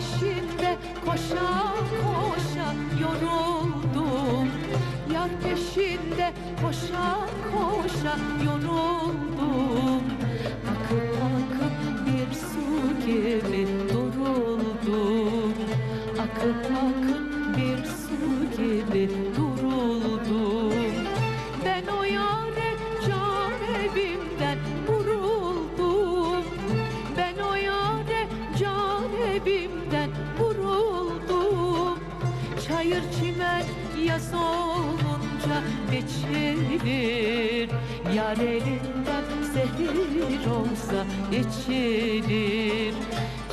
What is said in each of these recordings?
peşinde koşa koşa yoruldum. Yar peşinde koşa koşa yoruldum. Akıp akıp bir su gibi duruldum. Akıp akıp bir su gibi duruldum can evimden vuruldum. Çayır çimen yaz olunca geçilir. Yar elinden zehir olsa içilir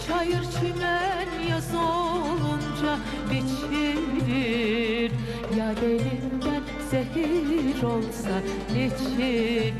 Çayır çimen yaz olunca biçilir Yar elinden zehir olsa içilir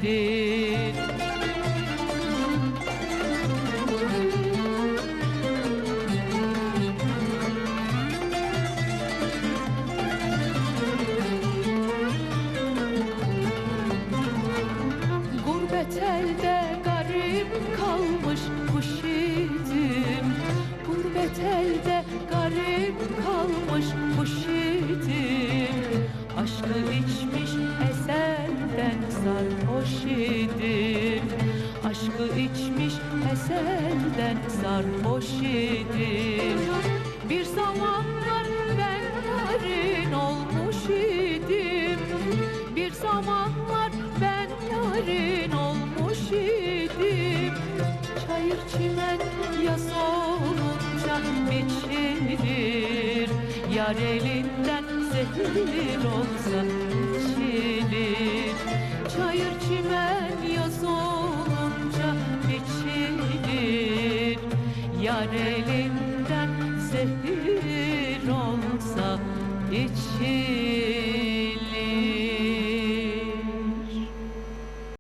kalmış kuş idim Aşkı içmiş ezelden sarhoş idim Aşkı içmiş ezelden sarhoş idim Bir zamanlar ben yarın olmuş idim. Bir zamanlar ben yarın olmuş idim. Çayır çimen yaz olunca biçilir Yar elinden zehir olsa içilir. Çayır çimen yaz olunca biçilir. Yar elinden zehir olsa içilir